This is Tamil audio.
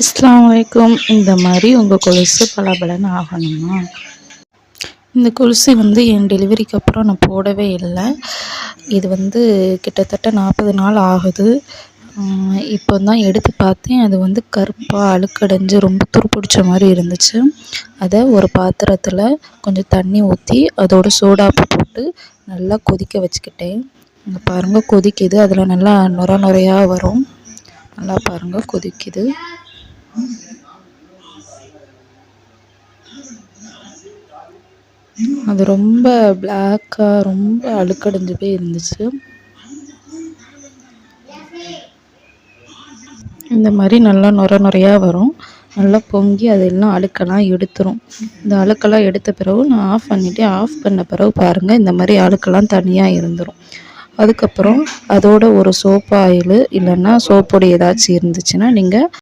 அஸ்ஸலாமு அலைக்கும். இந்த மாதிரி உங்கள் கொலுசு பலபலன்னு ஆகணுமா? இந்த கொலுசு வந்து என் டெலிவரிக்கு அப்புறம் நான் போடவே இல்லை. இது வந்து கிட்டத்தட்ட நாற்பது நாள் ஆகுது. இப்போ தான் எடுத்து பார்த்தேன். அது வந்து கருப்பாக அழுக்கடைஞ்சு ரொம்ப துருப்பிடிச்ச மாதிரி இருந்துச்சு. அதை ஒரு பாத்திரத்தில் கொஞ்சம் தண்ணி ஊற்றி அதோட சோடாப்பு போட்டு நல்லா கொதிக்க வச்சுக்கிட்டேன். இங்கே பாருங்கள் கொதிக்குது. அதில் நல்லா நுர நுரையாக வரும். நல்லா பாருங்கள் கொதிக்குது. அது ரொம்ப பிளாக்காக ரொம்ப அழுக்கடைஞ்சு போய் இருந்துச்சு. இந்த மாதிரி நல்லா நுர நுரையாக வரும். நல்லா பொங்கி அதெல்லாம் அழுக்கெல்லாம் எடுத்துரும். இந்த அழுக்கெல்லாம் எடுத்த பிறகு நான் ஆஃப் பண்ணிவிட்டு ஆஃப் பண்ண பிறகு பாருங்கள் இந்த மாதிரி அழுக்கெல்லாம் தனியாக இருந்துடும் அதுக்கப்புறம் அதோட ஒரு சோப்பு ஆயிலு இல்லைன்னா சோப்புடைய ஏதாச்சும் இருந்துச்சுன்னா நீங்கள்